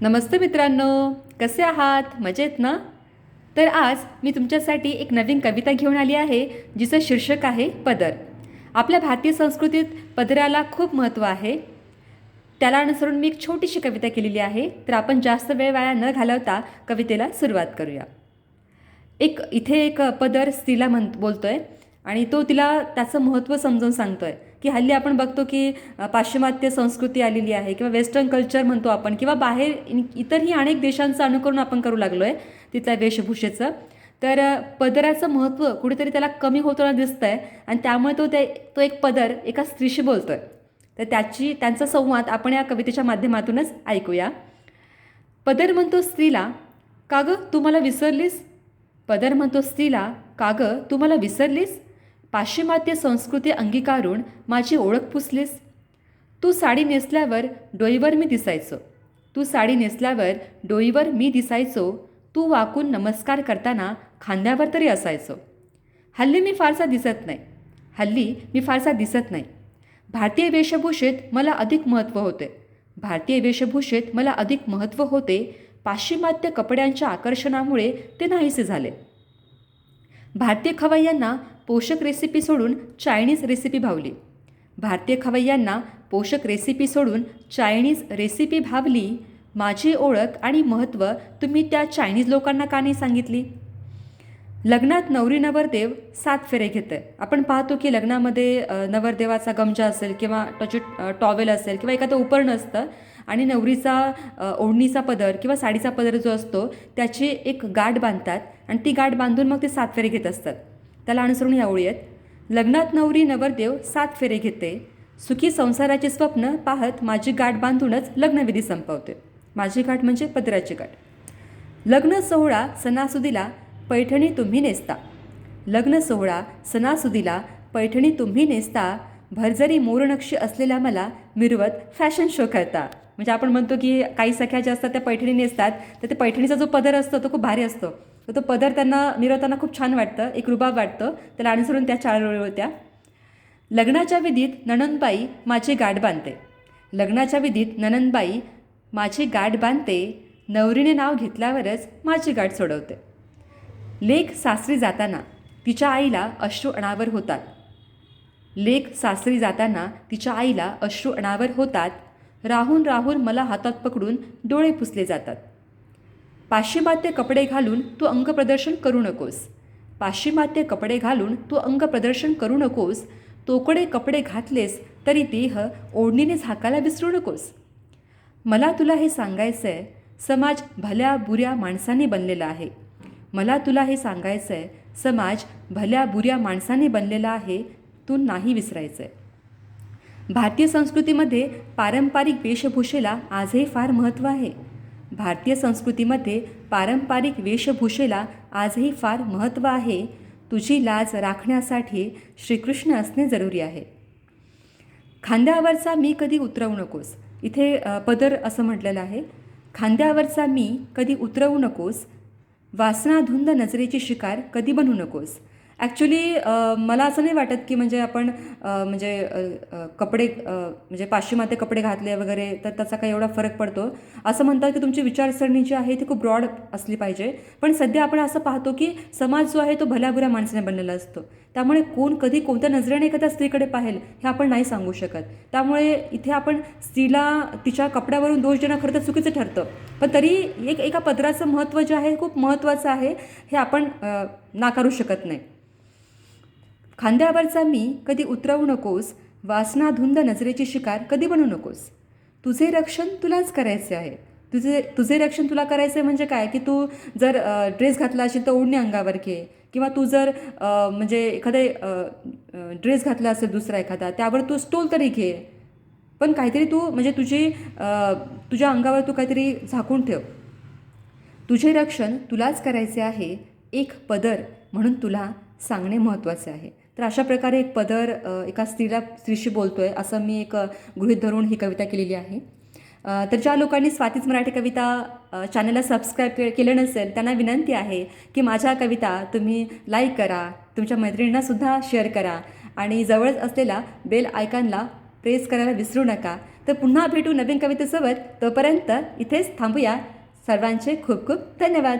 नमस्ते मित्रांनो कसे आहात? मजेत ना? तर आज मी तुमच्यासाठी एक नवीन कविता घेऊन आली आहे जिचं शीर्षक आहे पदर. आपल्या भारतीय संस्कृतीत पदराला खूप महत्त्व आहे. त्याला अनुसरून मी एक छोटीशी कविता केलेली आहे. तर आपण जास्त वेळ वाया न घालवता कवितेला सुरुवात करूया. एक इथे एक पदर स्त्रीला म्हण बोलतो आहे आणि तो तिला त्याचं महत्त्व समजावून आहे की हल्ली आपण बघतो की पाश्चिमात्य संस्कृती आलेली आहे किंवा वेस्टर्न कल्चर म्हणतो आपण किंवा बाहेर इतरही अनेक देशांचं अनुकरण आपण करू लागलो आहे तिथल्या वेशभूषेचं. तर पदराचं महत्त्व कुठेतरी त्याला कमी होताना दिसतं आहे आणि त्यामुळे तो ते तो एक पदर एका स्त्रीशी बोलतो आहे तर त्याची त्यांचा संवाद आपण या कवितेच्या माध्यमातूनच ऐकूया. पदर म्हणतो स्त्रीला का गं तू मला विसरलीस? पदर म्हणतो स्त्रीला का गं तू मला विसरलीस? पाश्चिमात्य संस्कृती अंगीकारून माझी ओळख पुसलीस? तू साडी नेसल्यावर डोईवर मी दिसायचो. तू साडी नेसल्यावर डोईवर मी दिसायचो. तू वाकून नमस्कार करताना खांद्यावर तरी असायचो. हल्ली मी फारसा दिसत नाही. हल्ली मी फारसा दिसत नाही. भारतीय वेशभूषेत मला अधिक महत्त्व होते. भारतीय वेशभूषेत मला अधिक महत्त्व होते पाश्चिमात्य कपड्यांच्या आकर्षणामुळे ते नाहीसे झाले. भारतीय खवय्यांना पोषक रेसिपी सोडून चायनीज रेसिपी भावली. भारतीय खवय्यांना पोषक रेसिपी सोडून चायनीज रेसिपी भावली माझी ओळख आणि महत्त्व तुम्ही त्या चायनीज लोकांना का नाही सांगितली? लग्नात नवरी नवरदेव सात फेरे घेते आपण पाहतो की लग्नामध्ये नवरदेवाचा गमजा असेल किंवा त्याचे टॉवेल असेल किंवा एखादं उपरणं असतं आणि नवरीचा ओढणीचा पदर किंवा साडीचा पदर जो असतो त्याची एक गाठ बांधतात आणि ती गाठ बांधून मग ते सात फेरे घेत असतात. त्याला अनुसरून या ओळी आहेत लग्नात नवरी नवरदेव सात फेरे घेते. सुखी संसाराचे स्वप्न पाहत माझी गाठ बांधूनच लग्नविधी संपवते. माझी गाठ म्हणजे पदराची गाठ. लग्न सोहळा सणासुदीला पैठणी तुम्ही नेसता. लग्न सोहळा सणासुदीला पैठणी तुम्ही नेसता. भरजरी मोरनक्षी असलेल्या मला मिरवत फॅशन शो करता. म्हणजे आपण म्हणतो की काही सख्या ज्या असतात त्या पैठणी नेसतात. तर ते पैठणीचा जो पदर असतो तो खूप भारी असतो. तर तो पदर त्यांना मिरवताना खूप छान वाटतं एक रुबाब वाटतं. त्याला अनुसरून त्या चार ओळी होत्या. लग्नाच्या विधीत नणनबाई माझे गाठ बांधते. लग्नाच्या विधीत नणनबाई माझे गाठ बांधते नवरीने नाव घेतल्यावरच माझी गाठ सोडवते. लेख सासरी जाताना तिच्या आईला अश्रू अणावर होतात. लेख सासरी जाताना तिच्या आईला अश्रू अणावर होतात. राहून राहून मला हातात पकडून डोळे पुसले जातात. पाश्चिमात्य कपडे घालून तू अंगप्रदर्शन करू नकोस. पाश्चिमात्य कपडे घालून तू अंगप्रदर्शन करू नकोस. तोकडे कपडे घातलेस तरी देह ओढणीने झाकायला विसरू नकोस. मला तुला हे सांगायचं आहे समाज भल्या बुऱ्या माणसांनी बनलेला आहे. मला तुला हे सांगायचं आहे समाज भल्या बुऱ्या माणसांनी बनलेला आहे तू नाही विसरायचं आहे भारतीय संस्कृतीमध्ये पारंपरिक वेशभूषेला आजही फार महत्त्व आहे. भारतीय संस्कृतीमध्ये पारंपरिक वेशभूषेला आजही फार महत्त्व आहे. तुझी लाज राखण्यासाठी श्रीकृष्ण असणे जरुरी आहे. खांद्यावरचा मी कधी उतरवू नकोस. इथे पदर असं म्हटलेलं आहे. खांद्यावरचा मी कधी उतरवू नकोस. वासनाधुंद नजरेची शिकार कधी बनू नकोस. ॲक्च्युली मला असं नाही वाटत की म्हणजे आपण म्हणजे कपडे म्हणजे पाश्चिमात्य कपडे घातले वगैरे तर त्याचा काही एवढा फरक पडतो. असं म्हणतात की तुमची विचारसरणी जी आहे ती खूप ब्रॉड असली पाहिजे. पण सध्या आपण असं पाहतो की समाज जो आहे तो भल्याबुऱ्या माणसाने बनलेला असतो. त्यामुळे कोण कधी कोणत्या नजरेने एखाद्या स्त्रीकडे पाहेल हे आपण नाही सांगू शकत. त्यामुळे इथे आपण स्त्रीला तिच्या कपड्यावरून दोष देणं खरं तर चुकीचं ठरतं. पण तरी एक एका पदराचं महत्त्व जे आहे खूप महत्त्वाचं आहे. हे आपण नाकारू शकत नाही. खांद्यावरचा मी कधी उतरवू नकोस वासनाधुंद नजरेची शिकार कधी बनू नकोस. तुझे रक्षण तुलाच करायचे आहे. तुझे तुझे रक्षण तुला करायचं आहे म्हणजे काय? की तू जर ड्रेस घातला असेल तर ओढणी अंगावर घे. किंवा तू जर म्हणजे एखादे ड्रेस घातला असेल दुसरा एखादा त्यावर तू स्टोल तरी घे. पण काहीतरी तू म्हणजे तुझी तुझ्या अंगावर तू काहीतरी झाकून ठेव. तुझे रक्षण तुलाच करायचे आहे एक पदर म्हणून तुला सांगणे महत्त्वाचे आहे. तर अशा प्रकारे एक पदर एका स्त्रीला स्त्रीशी बोलतो आहे असं मी एक गृहित धरून ही कविता केलेली आहे. तर ज्या लोकांनी स्वातीच मराठी कविता चॅनलला सबस्क्राईब के केलं नसेल त्यांना विनंती आहे की माझ्या कविता तुम्ही लाईक करा तुमच्या मैत्रिणींनासुद्धा शेअर करा आणि जवळच असलेला बेल आयकॉनला प्रेस करायला विसरू नका. तर पुन्हा भेटू नवीन कवितेसोबत तोपर्यंत इथेच थांबूया. सर्वांचे खूप खूप धन्यवाद.